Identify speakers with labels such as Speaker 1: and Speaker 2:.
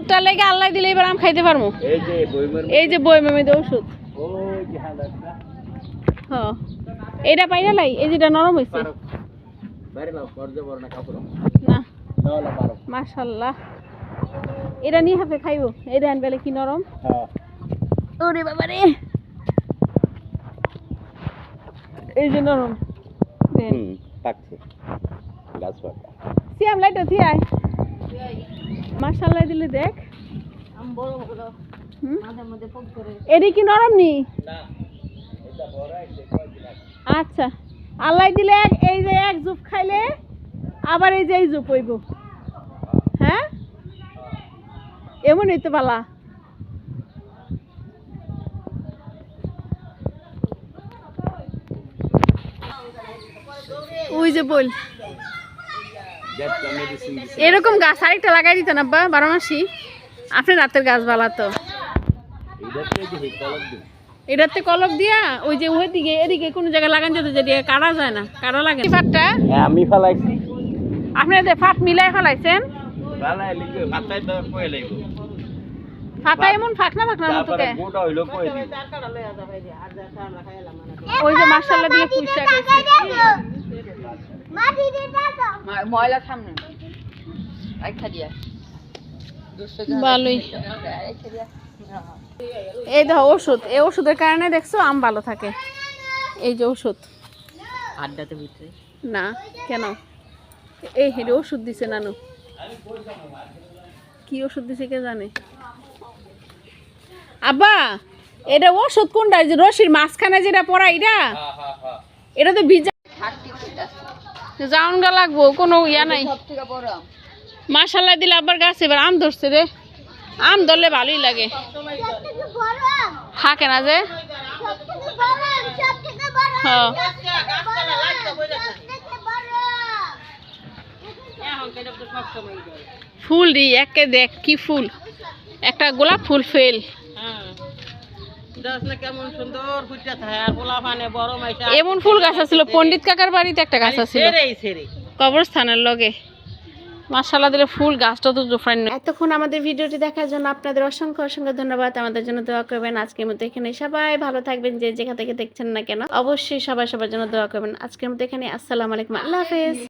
Speaker 1: ওষুধটা লেগে আল্লাহ দিলে এবার আম খাইতে পারব।
Speaker 2: এই যে
Speaker 1: বই মেমে ওষুধ। এইটা পাইরা লাই এই যেটা নরম হয়েছে
Speaker 2: না
Speaker 1: মাশাল্লাহ। এটা নিয়ে হাফে খাইবো। এটা আনবেলে কি নরম।
Speaker 2: হ্যাঁ।
Speaker 1: ওরে বাবা রে। এই যে নরম। দেন।
Speaker 2: পাকছে। গাছ পাকা।
Speaker 1: সিয়াম লাইটো মাশাল্লাহ দিলে দেখ? কি নরম নি?
Speaker 2: এটা
Speaker 1: আচ্ছা আল্লাহ দিলে এই যে এক জুপ খাইলে আবার এই যে এই জুপ হইব। হ্যাঁ? এমনই তো বালা। ওই যে বল। এরকম গাছ আরেকটা লাগাই দিতেন আব্বা বারো মাসি। আপনি রাতের গাছ বালা তো।
Speaker 2: এটাতে
Speaker 1: কলক দিয়া ওই যে ওই দিকে এদিকে কোনো জায়গায় লাগান যেত যেটা কাটা যায় না কাটা লাগে ফাটটা
Speaker 2: হ্যাঁ আমি ফালাইছি।
Speaker 1: আপনাদের ফাট মিলাই ফেলাইছেন? ফাটা এমন ফাঁক না ফাঁকনার মতো কে? ওই যে মার্শাল্লাহ দিয়ে পুষা গেছে
Speaker 3: ময়লা সামনে রাখা দিয়া।
Speaker 1: ভালোই এই দেখো ওষুধ। এই ওষুধের কারণে দেখছ আম ভালো থাকে। এই যে ওষুধ।
Speaker 3: আড্ডাতে ভিতরে।
Speaker 1: না কেন? এই হেরে ওষুধ দিছে নানু। কি ওষুধ দিছে কে জানে? আব্বা এটা ওষুধ কোনটা? এই যে রশির মাঝখানে যেটা পড়া এটা? এটা তো ভিজা যাওন গা লাগবো কোনো ইয়া নাই। মাশাল্লাহ দিলে আবার গাছ এবার আম ধরছে রে। আম ধরলে ভালোই লাগে। থাকে না যে? হ্যাঁ। ফুল দি একে দেখ কি ফুল। একটা গোলাপ ফুল ফেল। এমন ফুল গাছ আছিল, পণ্ডিত কাকার বাড়িতে একটা গাছ আছিল। কবরস্থানের লগে। মাশাল্লাহ দিলে ফুল গাছটা তো জোফান এতক্ষণ আমাদের ভিডিওটি দেখার জন্য আপনাদের অসংখ্য অসংখ্য ধন্যবাদ। আমাদের জন্য দোয়া করবেন। আজকের মতো এখানে সবাই ভালো থাকবেন। যে যেখান থেকে দেখছেন না কেন, অবশ্যই সবাই সবার জন্য দোয়া করবেন। আজকের মতো এখানে আসসালামু আলাইকুম। আল্লাহ হাফেজ।